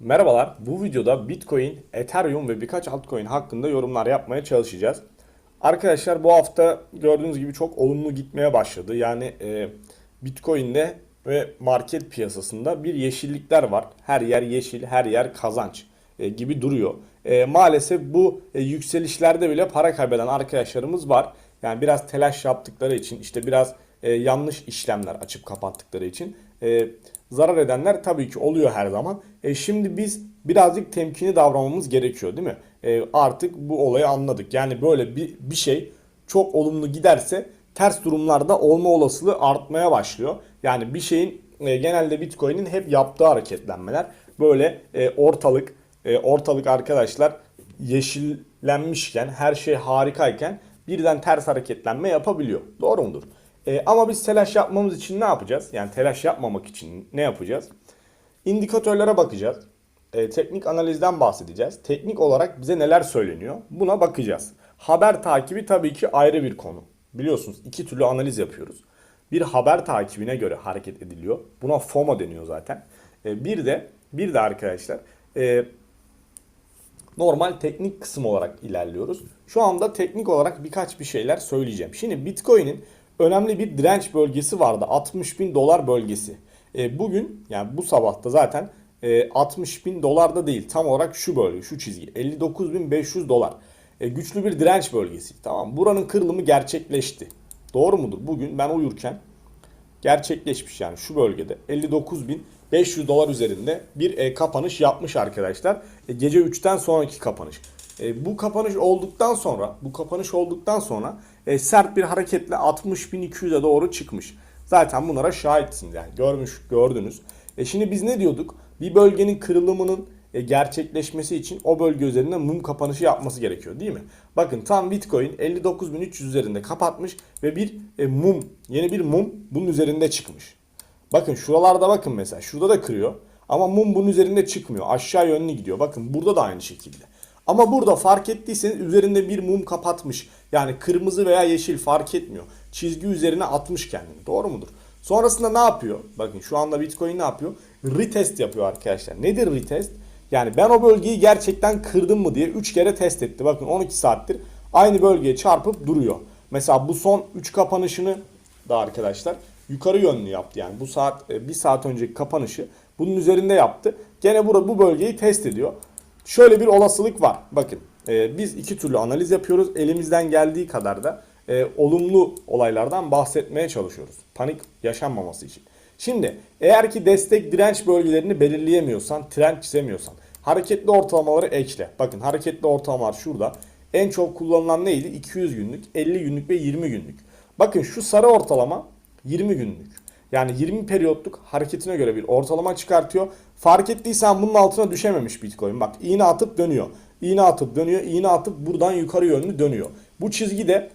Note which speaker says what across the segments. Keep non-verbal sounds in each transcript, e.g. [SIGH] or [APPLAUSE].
Speaker 1: Merhabalar. Bu videoda Bitcoin, Ethereum ve birkaç altcoin hakkında yorumlar yapmaya çalışacağız. Arkadaşlar bu hafta gördüğünüz gibi çok olumlu gitmeye başladı. Yani e, Bitcoin'de ve market piyasasında bir yeşillikler var. Her yer yeşil, her yer kazanç e, gibi duruyor. E, maalesef bu e, yükselişlerde bile para kaybeden arkadaşlarımız var. Yani biraz telaş yaptıkları için, işte biraz e, yanlış işlemler açıp kapattıkları için e, zarar edenler tabii ki oluyor her zaman. E, şimdi biz birazcık temkinli davranmamız gerekiyor değil mi? E, artık bu olayı anladık. Yani böyle bir, bir şey çok olumlu giderse ters durumlarda olma olasılığı artmaya başlıyor. Yani bir şeyin e, genelde Bitcoin'in hep yaptığı hareketlenmeler böyle e, ortalık e, ortalık arkadaşlar yeşillenmişken her şey harikayken birden ters hareketlenme yapabiliyor. Doğru mudur? E, ama biz telaş yapmamız için ne yapacağız? Yani telaş yapmamak için ne yapacağız? İndikatörlere bakacağız. E, teknik analizden bahsedeceğiz. Teknik olarak bize neler söyleniyor? Buna bakacağız. Haber takibi tabii ki ayrı bir konu. Biliyorsunuz iki türlü analiz yapıyoruz. Bir haber takibine göre hareket ediliyor. Buna FOMO deniyor zaten. E, bir de bir de arkadaşlar e, normal teknik kısım olarak ilerliyoruz. Şu anda teknik olarak birkaç bir şeyler söyleyeceğim. Şimdi Bitcoin'in önemli bir direnç bölgesi vardı. 60 bin dolar bölgesi. E, bugün yani bu sabahta zaten e, 60 bin dolarda değil tam olarak şu bölge şu çizgi 59.500 dolar. E, güçlü bir direnç bölgesi. Tamam buranın kırılımı gerçekleşti. Doğru mudur? Bugün ben uyurken gerçekleşmiş yani şu bölgede 59.500 dolar üzerinde bir e, kapanış yapmış arkadaşlar. E, gece 3'ten sonraki kapanış. E, bu kapanış olduktan sonra bu kapanış olduktan sonra e, sert bir hareketle 60.200'e doğru çıkmış. Zaten bunlara şahitsiniz yani görmüş gördünüz. E, şimdi biz ne diyorduk? Bir bölgenin kırılımının e, gerçekleşmesi için o bölge üzerinde mum kapanışı yapması gerekiyor değil mi? Bakın tam Bitcoin 59.300 üzerinde kapatmış ve bir e, mum yeni bir mum bunun üzerinde çıkmış. Bakın şuralarda bakın mesela şurada da kırıyor ama mum bunun üzerinde çıkmıyor aşağı yönlü gidiyor. Bakın burada da aynı şekilde. Ama burada fark ettiyseniz üzerinde bir mum kapatmış. Yani kırmızı veya yeşil fark etmiyor. Çizgi üzerine atmış kendini. Doğru mudur? Sonrasında ne yapıyor? Bakın şu anda Bitcoin ne yapıyor? Retest yapıyor arkadaşlar. Nedir retest? Yani ben o bölgeyi gerçekten kırdım mı diye 3 kere test etti. Bakın 12 saattir aynı bölgeye çarpıp duruyor. Mesela bu son 3 kapanışını da arkadaşlar yukarı yönlü yaptı. Yani bu saat 1 saat önceki kapanışı bunun üzerinde yaptı. Gene burada bu bölgeyi test ediyor. Şöyle bir olasılık var. Bakın e, biz iki türlü analiz yapıyoruz. Elimizden geldiği kadar da e, olumlu olaylardan bahsetmeye çalışıyoruz. Panik yaşanmaması için. Şimdi eğer ki destek direnç bölgelerini belirleyemiyorsan, trend çizemiyorsan hareketli ortalamaları ekle. Bakın hareketli ortalamalar şurada. En çok kullanılan neydi? 200 günlük, 50 günlük ve 20 günlük. Bakın şu sarı ortalama 20 günlük. Yani 20 periyotluk hareketine göre bir ortalama çıkartıyor. Fark ettiysen bunun altına düşememiş Bitcoin. Bak iğne atıp dönüyor. İğne atıp dönüyor. İğne atıp buradan yukarı yönlü dönüyor. Bu çizgi de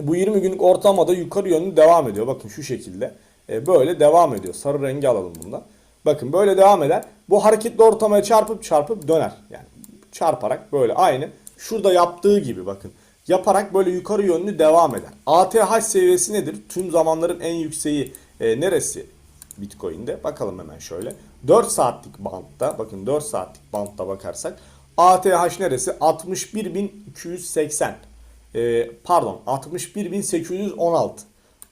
Speaker 1: bu 20 günlük ortalamada yukarı yönlü devam ediyor. Bakın şu şekilde. E, böyle devam ediyor. Sarı rengi alalım bunda. Bakın böyle devam eder. Bu hareketli ortamaya çarpıp çarpıp döner. Yani çarparak böyle aynı. Şurada yaptığı gibi bakın. Yaparak böyle yukarı yönlü devam eder. ATH seviyesi nedir? Tüm zamanların en yükseği e, neresi Bitcoin'de? Bakalım hemen şöyle. 4 saatlik bantta bakın 4 saatlik bantta bakarsak ATH neresi? 61.280 e, pardon 61.816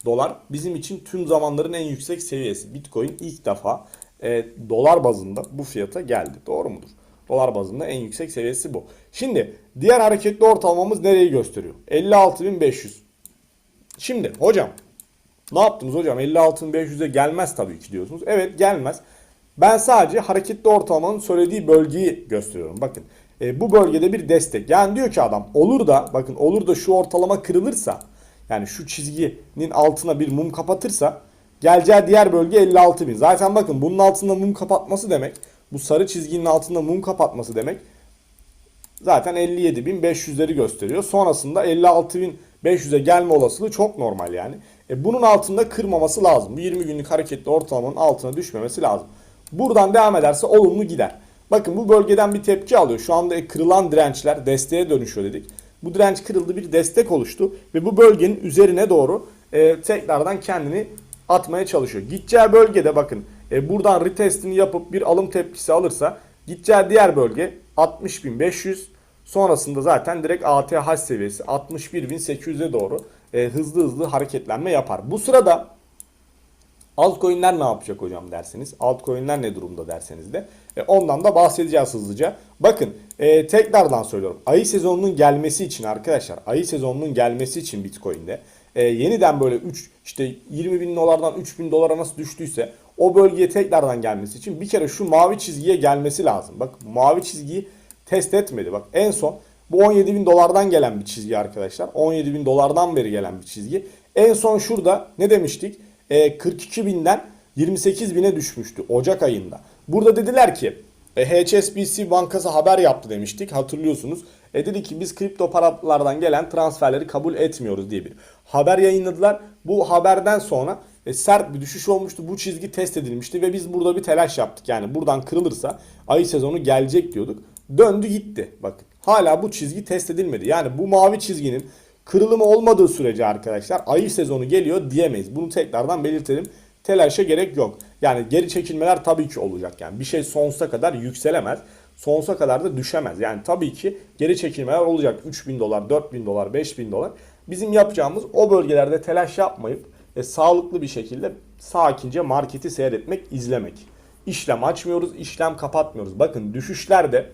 Speaker 1: dolar bizim için tüm zamanların en yüksek seviyesi. Bitcoin ilk defa e, dolar bazında bu fiyata geldi. Doğru mudur? Dolar bazında en yüksek seviyesi bu. Şimdi diğer hareketli ortalamamız nereyi gösteriyor? 56.500. Şimdi hocam ne yaptınız hocam? 56.500'e gelmez tabii ki diyorsunuz. Evet gelmez. Ben sadece hareketli ortalamanın söylediği bölgeyi gösteriyorum. Bakın e, bu bölgede bir destek. Yani diyor ki adam olur da bakın olur da şu ortalama kırılırsa yani şu çizginin altına bir mum kapatırsa geleceği diğer bölge 56.000. Zaten bakın bunun altında mum kapatması demek bu sarı çizginin altında mum kapatması demek zaten 57.500'leri gösteriyor. Sonrasında 56.500'e gelme olasılığı çok normal yani. E bunun altında kırmaması lazım. Bu 20 günlük hareketli ortalamanın altına düşmemesi lazım. Buradan devam ederse olumlu gider. Bakın bu bölgeden bir tepki alıyor. Şu anda kırılan dirençler desteğe dönüşüyor dedik. Bu direnç kırıldı bir destek oluştu ve bu bölgenin üzerine doğru e, tekrardan kendini atmaya çalışıyor. Gideceği bölgede bakın e, buradan retestini yapıp bir alım tepkisi alırsa gideceği diğer bölge 60.500 sonrasında zaten direkt ATH seviyesi 61.800'e doğru e, hızlı hızlı hareketlenme yapar. Bu sırada Altcoin'ler ne yapacak hocam derseniz, altcoin'ler ne durumda derseniz de e, ondan da bahsedeceğiz hızlıca. Bakın e, tekrardan söylüyorum. Ayı sezonunun gelmesi için arkadaşlar, ayı sezonunun gelmesi için Bitcoin'de e, yeniden böyle 3 işte 20 bin dolardan 3 bin dolara nasıl düştüyse o bölgeye tekrardan gelmesi için bir kere şu mavi çizgiye gelmesi lazım. Bak mavi çizgiyi test etmedi. Bak en son bu 17 bin dolardan gelen bir çizgi arkadaşlar. 17 bin dolardan beri gelen bir çizgi. En son şurada ne demiştik? E, 42 binden 28 bine düşmüştü Ocak ayında. Burada dediler ki e, HSBC bankası haber yaptı demiştik hatırlıyorsunuz. E dedi ki biz kripto paralardan gelen transferleri kabul etmiyoruz diye bir haber yayınladılar. Bu haberden sonra sert bir düşüş olmuştu. Bu çizgi test edilmişti ve biz burada bir telaş yaptık. Yani buradan kırılırsa ayı sezonu gelecek diyorduk. Döndü gitti. Bakın hala bu çizgi test edilmedi. Yani bu mavi çizginin kırılımı olmadığı sürece arkadaşlar ayı sezonu geliyor diyemeyiz. Bunu tekrardan belirtelim. Telaşa gerek yok. Yani geri çekilmeler tabii ki olacak. Yani bir şey sonsuza kadar yükselemez. Sonsuza kadar da düşemez. Yani tabii ki geri çekilmeler olacak. 3000 dolar, 4000 dolar, 5000 dolar. Bizim yapacağımız o bölgelerde telaş yapmayıp e, sağlıklı bir şekilde sakince marketi seyretmek, izlemek. İşlem açmıyoruz, işlem kapatmıyoruz. Bakın düşüşlerde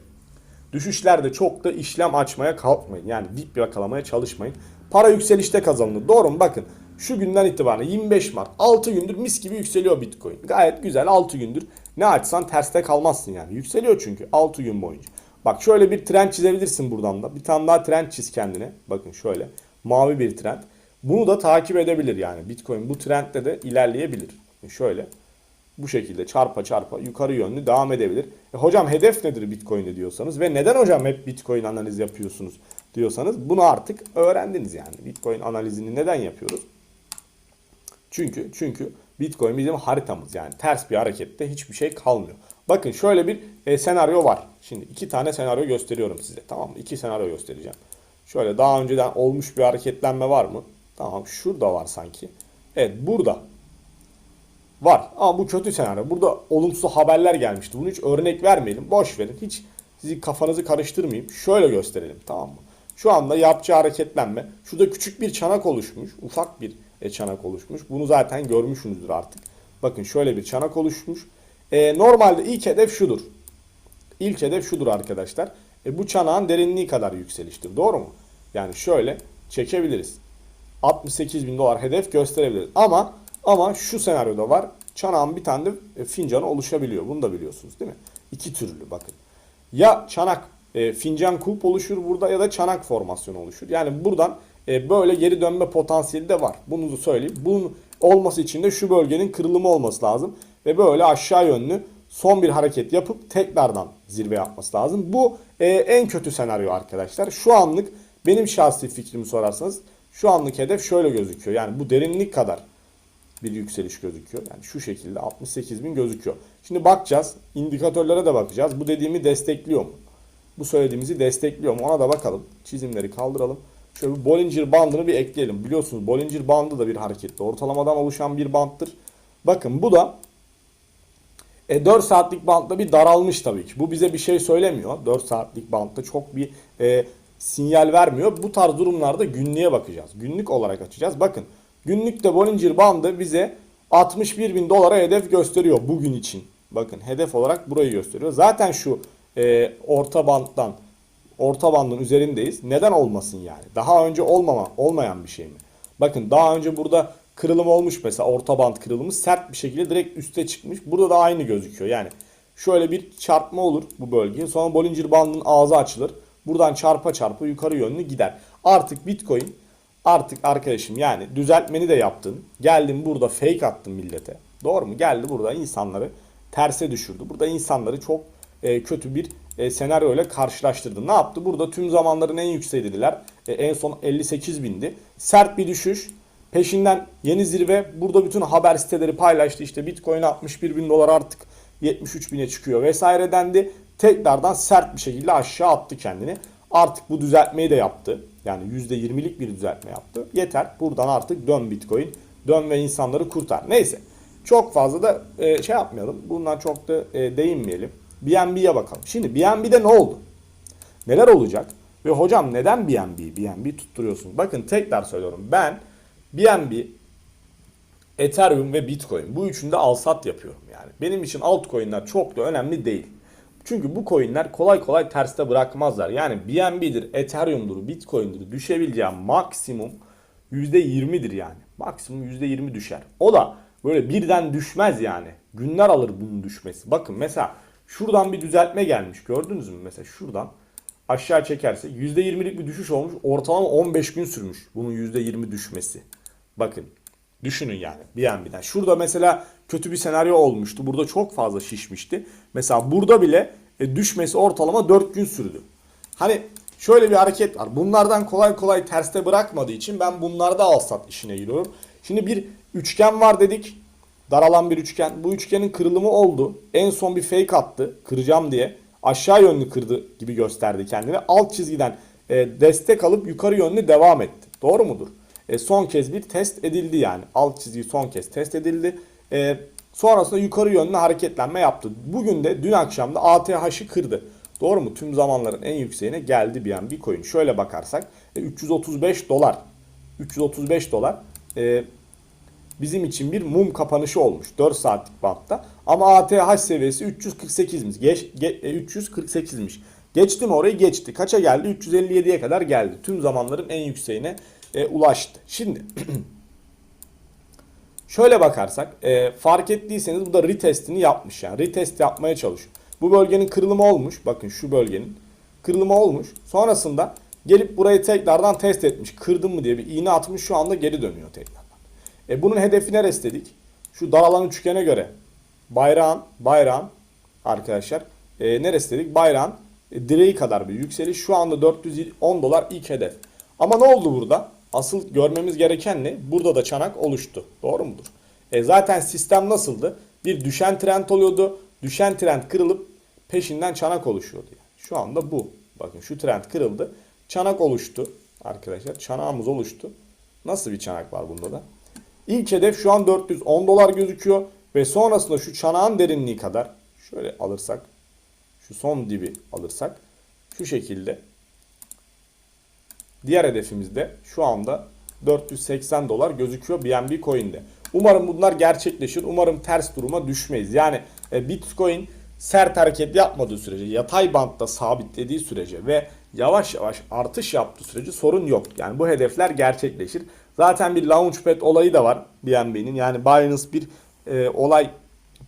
Speaker 1: Düşüşlerde çok da işlem açmaya kalkmayın. Yani dip yakalamaya çalışmayın. Para yükselişte kazanılır. Doğru mu? Bakın şu günden itibaren 25 Mart 6 gündür mis gibi yükseliyor Bitcoin. Gayet güzel 6 gündür. Ne açsan terste kalmazsın yani. Yükseliyor çünkü 6 gün boyunca. Bak şöyle bir trend çizebilirsin buradan da. Bir tane daha trend çiz kendine. Bakın şöyle. Mavi bir trend. Bunu da takip edebilir yani. Bitcoin bu trendde de ilerleyebilir. Şöyle bu şekilde çarpa çarpa yukarı yönlü devam edebilir. E, hocam hedef nedir Bitcoin'de diyorsanız ve neden hocam hep Bitcoin analiz yapıyorsunuz diyorsanız bunu artık öğrendiniz yani. Bitcoin analizini neden yapıyoruz? Çünkü çünkü Bitcoin bizim haritamız yani ters bir harekette hiçbir şey kalmıyor. Bakın şöyle bir e, senaryo var. Şimdi iki tane senaryo gösteriyorum size. Tamam mı? İki senaryo göstereceğim. Şöyle daha önceden olmuş bir hareketlenme var mı? Tamam şurada var sanki. Evet burada Var ama bu kötü senaryo. Burada olumsuz haberler gelmişti. Bunu hiç örnek vermeyelim. Boş verin. Hiç sizi kafanızı karıştırmayayım. Şöyle gösterelim tamam mı? Şu anda yapacağı hareketlenme. Şurada küçük bir çanak oluşmuş. Ufak bir e, çanak oluşmuş. Bunu zaten görmüşsünüzdür artık. Bakın şöyle bir çanak oluşmuş. E, normalde ilk hedef şudur. İlk hedef şudur arkadaşlar. E, bu çanağın derinliği kadar yükseliştir. Doğru mu? Yani şöyle çekebiliriz. 68 bin dolar hedef gösterebiliriz. Ama ama şu senaryoda var. Çanağın bir tane de e, fincanı oluşabiliyor. Bunu da biliyorsunuz değil mi? İki türlü bakın. Ya çanak e, fincan kulp oluşur burada ya da çanak formasyonu oluşur. Yani buradan e, böyle geri dönme potansiyeli de var. Bunu da söyleyeyim. Bunun olması için de şu bölgenin kırılımı olması lazım. Ve böyle aşağı yönlü son bir hareket yapıp tekrardan zirve yapması lazım. Bu e, en kötü senaryo arkadaşlar. Şu anlık benim şahsi fikrimi sorarsanız şu anlık hedef şöyle gözüküyor. Yani bu derinlik kadar bir yükseliş gözüküyor. Yani şu şekilde 68 bin gözüküyor. Şimdi bakacağız. indikatörlere de bakacağız. Bu dediğimi destekliyor mu? Bu söylediğimizi destekliyor mu? Ona da bakalım. Çizimleri kaldıralım. Şöyle bir Bollinger bandını bir ekleyelim. Biliyorsunuz Bollinger bandı da bir hareketli. Ortalamadan oluşan bir banttır. Bakın bu da e, 4 saatlik bantta bir daralmış tabii ki. Bu bize bir şey söylemiyor. 4 saatlik bantta çok bir e, sinyal vermiyor. Bu tarz durumlarda günlüğe bakacağız. Günlük olarak açacağız. Bakın Günlükte Bollinger Bandı bize 61 bin dolara hedef gösteriyor bugün için. Bakın hedef olarak burayı gösteriyor. Zaten şu e, orta bandtan orta bandın üzerindeyiz. Neden olmasın yani? Daha önce olmama, olmayan bir şey mi? Bakın daha önce burada kırılım olmuş mesela orta band kırılımı sert bir şekilde direkt üste çıkmış. Burada da aynı gözüküyor. Yani şöyle bir çarpma olur bu bölgeye. Sonra Bollinger bandının ağzı açılır. Buradan çarpa çarpa yukarı yönlü gider. Artık Bitcoin Artık arkadaşım yani düzeltmeni de yaptın. Geldin burada fake attın millete. Doğru mu? Geldi burada insanları terse düşürdü. Burada insanları çok e, kötü bir e, senaryo ile karşılaştırdı. Ne yaptı? Burada tüm zamanların en yükseği dediler. E, en son 58 bindi. Sert bir düşüş. Peşinden yeni zirve. Burada bütün haber siteleri paylaştı. İşte Bitcoin 61 bin dolar artık 73 bine çıkıyor vesaire dendi. Tekrardan sert bir şekilde aşağı attı kendini. Artık bu düzeltmeyi de yaptı. Yani %20'lik bir düzeltme yaptı. Yeter. Buradan artık dön Bitcoin. Dön ve insanları kurtar. Neyse. Çok fazla da e, şey yapmayalım. Bundan çok da e, değinmeyelim. BNB'ye bakalım. Şimdi BNB'de ne oldu? Neler olacak? Ve hocam neden BNB, BNB tutturuyorsun? Bakın tekrar söylüyorum. Ben BNB, Ethereum ve Bitcoin bu üçünde al sat yapıyorum yani. Benim için altcoin'ler çok da önemli değil. Çünkü bu coin'ler kolay kolay terste bırakmazlar. Yani BNB'dir, Ethereum'dur, Bitcoin'dir düşebileceğim maksimum %20'dir yani. Maksimum %20 düşer. O da böyle birden düşmez yani. Günler alır bunun düşmesi. Bakın mesela şuradan bir düzeltme gelmiş. Gördünüz mü? Mesela şuradan aşağı çekerse %20'lik bir düşüş olmuş. Ortalama 15 gün sürmüş bunun %20 düşmesi. Bakın düşünün yani BNB'den. Şurada mesela kötü bir senaryo olmuştu. Burada çok fazla şişmişti. Mesela burada bile e, düşmesi ortalama 4 gün sürdü. Hani şöyle bir hareket var. Bunlardan kolay kolay terste bırakmadığı için ben bunlarda al sat işine giriyorum. Şimdi bir üçgen var dedik. Daralan bir üçgen. Bu üçgenin kırılımı oldu. En son bir fake attı. Kıracağım diye. Aşağı yönlü kırdı gibi gösterdi kendini. Alt çizgiden e, destek alıp yukarı yönlü devam etti. Doğru mudur? E, son kez bir test edildi yani. Alt çizgi son kez test edildi. E, sonrasında yukarı yönlü hareketlenme yaptı. Bugün de dün akşam da ATH'ı kırdı. Doğru mu? Tüm zamanların en yükseğine geldi bir an bir coin. Şöyle bakarsak e, 335 dolar. 335 dolar. E, bizim için bir mum kapanışı olmuş 4 saatlik bantta. Ama ATH seviyesi 348'miş. Geç, ge, e, 348'miş. Geçti mi orayı? Geçti. Kaça geldi? 357'ye kadar geldi. Tüm zamanların en yükseğine e, ulaştı. Şimdi [CLEARS THROAT] şöyle bakarsak e, fark ettiyseniz bu da retestini yapmış yani. Retest yapmaya çalışıyor. Bu bölgenin kırılımı olmuş. Bakın şu bölgenin kırılımı olmuş. Sonrasında gelip burayı tekrardan test etmiş. Kırdım mı diye bir iğne atmış. Şu anda geri dönüyor tekrardan. E, bunun hedefi neresi dedik? Şu daralan üçgene göre bayrağın bayrağın arkadaşlar e, neresi dedik? Bayrağın e, direği kadar bir yükseliş. Şu anda 410 dolar ilk hedef. Ama ne oldu burada? Asıl görmemiz gereken ne? Burada da çanak oluştu. Doğru mudur? E zaten sistem nasıldı? Bir düşen trend oluyordu. Düşen trend kırılıp peşinden çanak oluşuyordu. Şu anda bu. Bakın şu trend kırıldı. Çanak oluştu. Arkadaşlar çanağımız oluştu. Nasıl bir çanak var bunda da? İlk hedef şu an 410 dolar gözüküyor. Ve sonrasında şu çanağın derinliği kadar şöyle alırsak şu son dibi alırsak şu şekilde Diğer hedefimiz de şu anda 480 dolar gözüküyor BNB Coin'de. Umarım bunlar gerçekleşir. Umarım ters duruma düşmeyiz. Yani e, Bitcoin sert hareket yapmadığı sürece, yatay bantta sabitlediği sürece ve yavaş yavaş artış yaptığı sürece sorun yok. Yani bu hedefler gerçekleşir. Zaten bir launchpad olayı da var BNB'nin. Yani Binance bir e, olay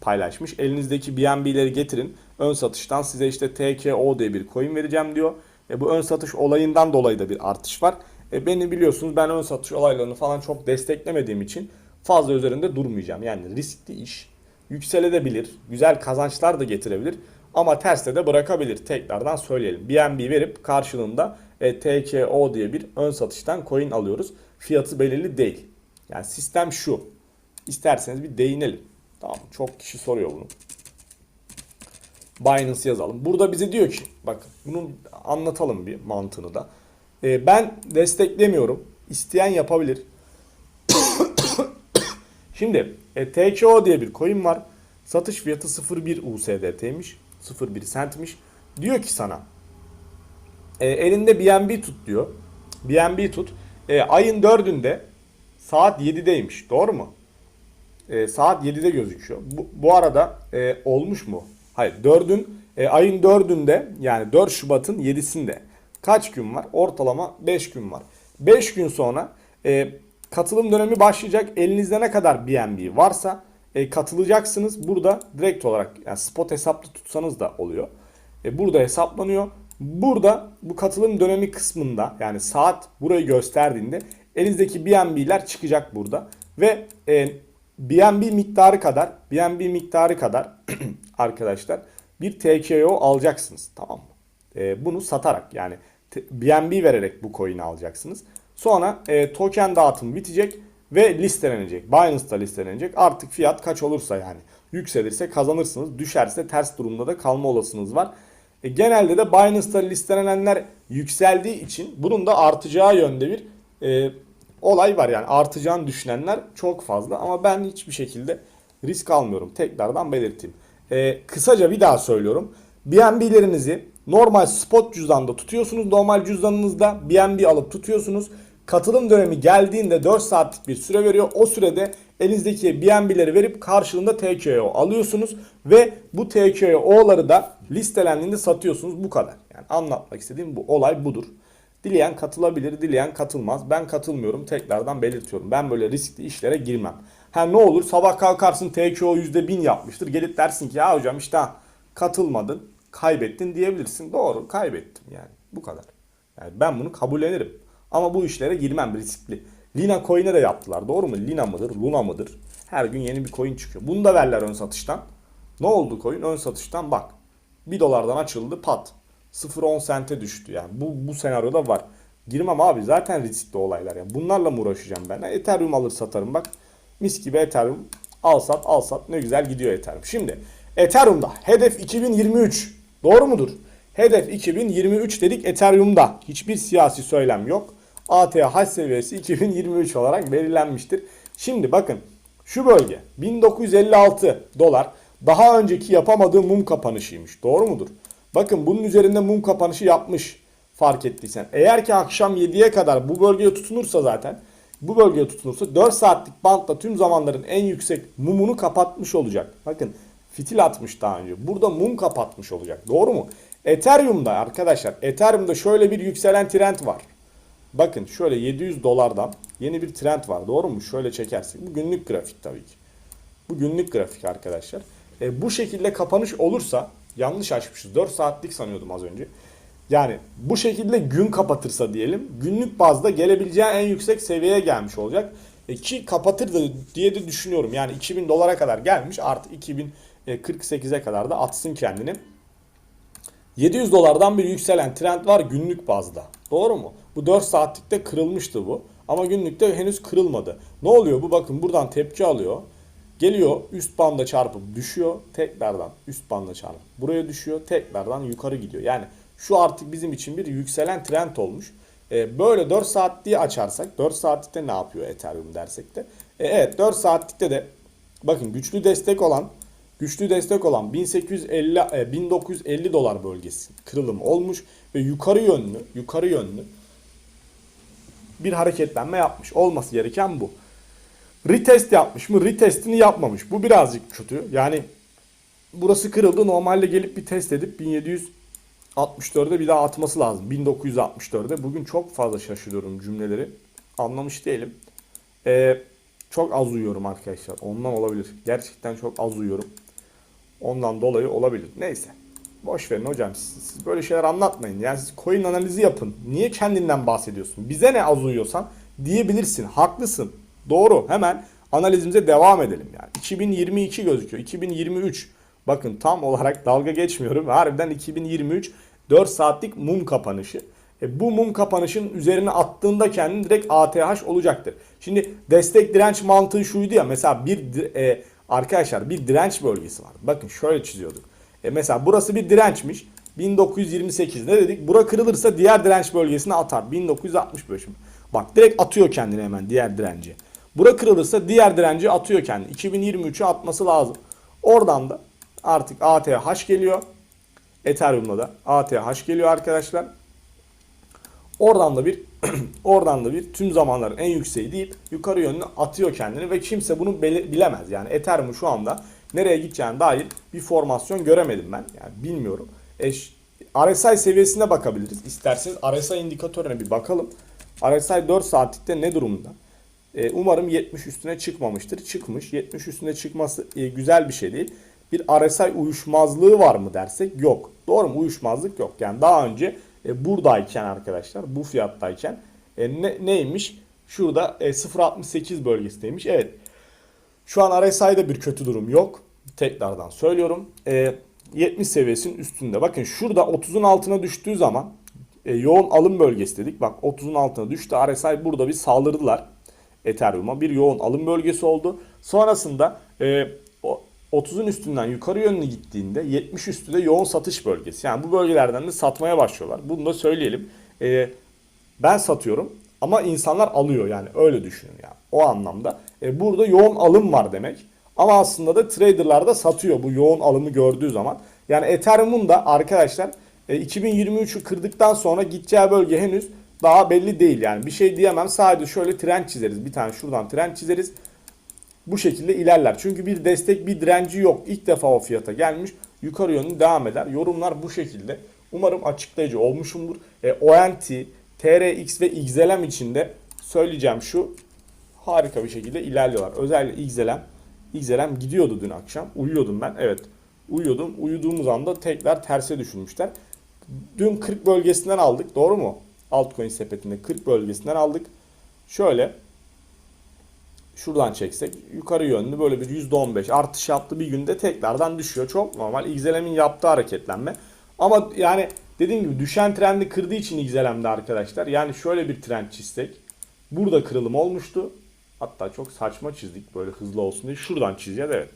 Speaker 1: paylaşmış. Elinizdeki BNB'leri getirin. Ön satıştan size işte TKO diye bir coin vereceğim diyor. E, bu ön satış olayından dolayı da bir artış var. E, beni biliyorsunuz ben ön satış olaylarını falan çok desteklemediğim için fazla üzerinde durmayacağım. Yani riskli iş yükselebilir, güzel kazançlar da getirebilir ama terste de bırakabilir. Tekrardan söyleyelim. BNB verip karşılığında e, TKO diye bir ön satıştan coin alıyoruz. Fiyatı belirli değil. Yani sistem şu. İsterseniz bir değinelim. Tamam Çok kişi soruyor bunu. Binance yazalım. Burada bize diyor ki bak bunu anlatalım bir mantığını da. Ee, ben desteklemiyorum. İsteyen yapabilir. [COUGHS] Şimdi e, TKO diye bir coin var. Satış fiyatı 0.1 USDT'ymiş. 0.1 centmiş. Diyor ki sana e, elinde BNB tut diyor. BNB tut. E, ayın 4'ünde saat 7'deymiş. Doğru mu? E, saat 7'de gözüküyor. Bu, bu arada e, olmuş mu? Hayır 4'ün e, ayın 4'ünde yani 4 Şubat'ın 7'sinde kaç gün var? Ortalama 5 gün var. 5 gün sonra e, katılım dönemi başlayacak. Elinizde ne kadar BNB varsa e, katılacaksınız. Burada direkt olarak yani spot hesaplı tutsanız da oluyor. E, burada hesaplanıyor. Burada bu katılım dönemi kısmında yani saat burayı gösterdiğinde elinizdeki BNB'ler çıkacak burada. Ve e, BNB miktarı kadar BNB miktarı kadar [CLEARS THROAT] arkadaşlar bir TKO alacaksınız. Tamam mı? E, bunu satarak yani BNB vererek bu coin'i alacaksınız. Sonra e, token dağıtımı bitecek ve listelenecek. Binance'da listelenecek. Artık fiyat kaç olursa yani yükselirse kazanırsınız. Düşerse ters durumda da kalma olasılığınız var. E, genelde de Binance'da listelenenler yükseldiği için bunun da artacağı yönde bir e, olay var. Yani artacağını düşünenler çok fazla ama ben hiçbir şekilde risk almıyorum. Tekrardan belirteyim. Ee, kısaca bir daha söylüyorum. BNB'lerinizi normal spot cüzdanda tutuyorsunuz. Normal cüzdanınızda BNB alıp tutuyorsunuz. Katılım dönemi geldiğinde 4 saatlik bir süre veriyor. O sürede elinizdeki BNB'leri verip karşılığında TKO alıyorsunuz. Ve bu TKO'ları da listelendiğinde satıyorsunuz. Bu kadar. Yani anlatmak istediğim bu olay budur. Dileyen katılabilir, dileyen katılmaz. Ben katılmıyorum. Tekrardan belirtiyorum. Ben böyle riskli işlere girmem. Ha ne olur sabah kalkarsın TKO %1000 yapmıştır. Gelip dersin ki ya hocam işte ha, katılmadın, kaybettin diyebilirsin. Doğru kaybettim yani. Bu kadar. Yani ben bunu kabullenirim. Ama bu işlere girmem riskli. Lina coin'e de yaptılar. Doğru mu? Lina mıdır? Luna mıdır? Her gün yeni bir coin çıkıyor. Bunu da verler ön satıştan. Ne oldu coin? Ön satıştan bak. 1 dolardan açıldı pat. 0.10 sente düştü yani. Bu, bu senaryoda var. Girmem abi zaten riskli olaylar yani. Bunlarla mı uğraşacağım ben? Ethereum alır satarım bak. Mis gibi Ethereum. Al sat al sat ne güzel gidiyor Ethereum. Şimdi Ethereum'da hedef 2023. Doğru mudur? Hedef 2023 dedik Ethereum'da. Hiçbir siyasi söylem yok. ATH seviyesi 2023 olarak belirlenmiştir. Şimdi bakın şu bölge 1956 dolar daha önceki yapamadığı mum kapanışıymış. Doğru mudur? Bakın bunun üzerinde mum kapanışı yapmış fark ettiysen. Eğer ki akşam 7'ye kadar bu bölgeye tutunursa zaten bu bölgeye tutunursa 4 saatlik bantla tüm zamanların en yüksek mumunu kapatmış olacak. Bakın fitil atmış daha önce. Burada mum kapatmış olacak. Doğru mu? Ethereum'da arkadaşlar Ethereum'da şöyle bir yükselen trend var. Bakın şöyle 700 dolardan yeni bir trend var. Doğru mu? Şöyle çekersek. Bu günlük grafik tabii ki. Bu günlük grafik arkadaşlar. E, bu şekilde kapanış olursa yanlış açmışız. 4 saatlik sanıyordum az önce. Yani bu şekilde gün kapatırsa diyelim günlük bazda gelebileceği en yüksek seviyeye gelmiş olacak. E, ki kapatır da diye de düşünüyorum. Yani 2000 dolara kadar gelmiş artı 2048'e kadar da atsın kendini. 700 dolardan bir yükselen trend var günlük bazda. Doğru mu? Bu 4 saatlikte kırılmıştı bu. Ama günlükte henüz kırılmadı. Ne oluyor bu? Bakın buradan tepki alıyor. Geliyor üst banda çarpıp düşüyor. Tekrardan üst banda çarpıp buraya düşüyor. Tekrardan yukarı gidiyor. Yani şu artık bizim için bir yükselen trend olmuş. E, böyle 4 saatliği açarsak 4 saatlikte ne yapıyor Ethereum dersek de. E, evet 4 saatlikte de bakın güçlü destek olan güçlü destek olan 1850 e, 1950 dolar bölgesi kırılım olmuş ve yukarı yönlü yukarı yönlü bir hareketlenme yapmış. Olması gereken bu. Retest yapmış mı? Retestini yapmamış. Bu birazcık kötü. Yani burası kırıldı. Normalde gelip bir test edip 1764'e bir daha atması lazım. 1964'e. Bugün çok fazla şaşırıyorum cümleleri. Anlamış değilim. Ee, çok az uyuyorum arkadaşlar. Ondan olabilir. Gerçekten çok az uyuyorum. Ondan dolayı olabilir. Neyse. Boş verin hocam. Siz, siz böyle şeyler anlatmayın. Yani siz coin analizi yapın. Niye kendinden bahsediyorsun? Bize ne az uyuyorsan diyebilirsin. Haklısın. Doğru. Hemen analizimize devam edelim yani. 2022 gözüküyor. 2023. Bakın tam olarak dalga geçmiyorum. Harbiden 2023 4 saatlik mum kapanışı. E bu mum kapanışın üzerine attığında kendin direkt ATH olacaktır. Şimdi destek direnç mantığı şuydu ya. Mesela bir e, arkadaşlar bir direnç bölgesi var. Bakın şöyle çiziyorduk. E mesela burası bir dirençmiş. 1928 ne dedik? Bura kırılırsa diğer direnç bölgesine atar. 1965. Bak direkt atıyor kendini hemen diğer direnci. Bura kırılırsa diğer direnci atıyor kendini. 2023'ü atması lazım. Oradan da artık ATH geliyor. Ethereum'da da ATH geliyor arkadaşlar. Oradan da bir [CLEARS THROAT] oradan da bir tüm zamanların en yükseği deyip yukarı yönlü atıyor kendini ve kimse bunu bilemez. Yani Ethereum şu anda nereye gideceğine dair bir formasyon göremedim ben. Yani bilmiyorum. E, RSI seviyesine bakabiliriz. İsterseniz RSI indikatörüne bir bakalım. RSI 4 saatlikte ne durumda? E, umarım 70 üstüne çıkmamıştır. Çıkmış. 70 üstüne çıkması e, güzel bir şey değil. Bir RSI uyuşmazlığı var mı dersek yok. Doğru mu? Uyuşmazlık yok. Yani daha önce e, buradayken arkadaşlar bu fiyattayken e, ne, neymiş? Şurada e, 0.68 bölgesindeymiş. Evet. Şu an RSI'de bir kötü durum yok. Tekrardan söylüyorum. E, 70 seviyesinin üstünde. Bakın şurada 30'un altına düştüğü zaman yoğun alım bölgesi dedik. Bak 30'un altına düştü. RSI burada bir saldırdılar. Ethereum'a bir yoğun alım bölgesi oldu. Sonrasında e, 30'un üstünden yukarı yönlü gittiğinde 70 üstü de yoğun satış bölgesi. Yani bu bölgelerden de satmaya başlıyorlar. Bunu da söyleyelim. E, ben satıyorum ama insanlar alıyor yani öyle düşünün yani. O anlamda. E, burada yoğun alım var demek. Ama aslında da traderlar da satıyor bu yoğun alımı gördüğü zaman. Yani Ethereum'un da arkadaşlar e, 2023'ü kırdıktan sonra gideceği bölge henüz daha belli değil. Yani bir şey diyemem. Sadece şöyle trend çizeriz. Bir tane şuradan trend çizeriz. Bu şekilde ilerler. Çünkü bir destek bir direnci yok. İlk defa o fiyata gelmiş. Yukarı yönlü devam eder. Yorumlar bu şekilde. Umarım açıklayıcı olmuşumdur. E, ONT, TRX ve XLM için de söyleyeceğim şu. Harika bir şekilde ilerliyorlar. Özellikle XLM. XLM gidiyordu dün akşam. Uyuyordum ben. Evet. Uyuyordum. Uyuduğumuz anda tekrar terse düşürmüşler. Dün 40 bölgesinden aldık. Doğru mu? Altcoin sepetinde 40 bölgesinden aldık. Şöyle şuradan çeksek yukarı yönlü böyle bir %15 artış yaptı bir günde tekrardan düşüyor. Çok normal. XLM'in yaptığı hareketlenme. Ama yani dediğim gibi düşen trendi kırdığı için XLM'de arkadaşlar. Yani şöyle bir trend çizsek. Burada kırılım olmuştu. Hatta çok saçma çizdik böyle hızlı olsun diye. Şuradan çizeceğiz evet.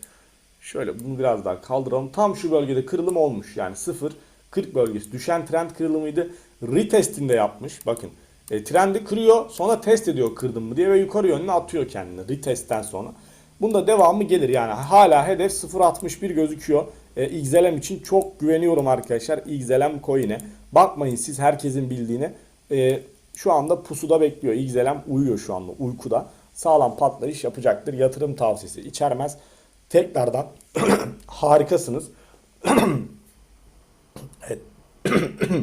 Speaker 1: Şöyle bunu biraz daha kaldıralım. Tam şu bölgede kırılım olmuş. Yani 0 40 bölgesi düşen trend kırılımıydı. Retestinde yapmış. Bakın e, trendi kırıyor sonra test ediyor kırdım mı diye ve yukarı yönüne atıyor kendini retestten sonra. Bunda devamı gelir yani hala hedef 0.61 gözüküyor. E, XLM için çok güveniyorum arkadaşlar XLM coin'e. Bakmayın siz herkesin bildiğine. E, şu anda pusuda bekliyor. XLM uyuyor şu anda uykuda. Sağlam patlayış yapacaktır. Yatırım tavsiyesi içermez. Tekrardan [CLEARS THROAT] harikasınız. [CLEARS THROAT] evet. [COUGHS]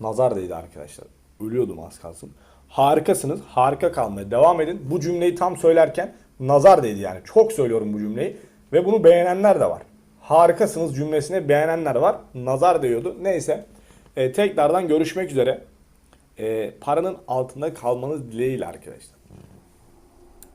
Speaker 1: Nazar değdi arkadaşlar. Ölüyordum az kalsın. Harikasınız. Harika kalmaya devam edin. Bu cümleyi tam söylerken nazar değdi yani. Çok söylüyorum bu cümleyi. Ve bunu beğenenler de var. Harikasınız cümlesine beğenenler var. Nazar değiyordu. Neyse. E, tekrardan görüşmek üzere. E, paranın altında kalmanız dileğiyle arkadaşlar.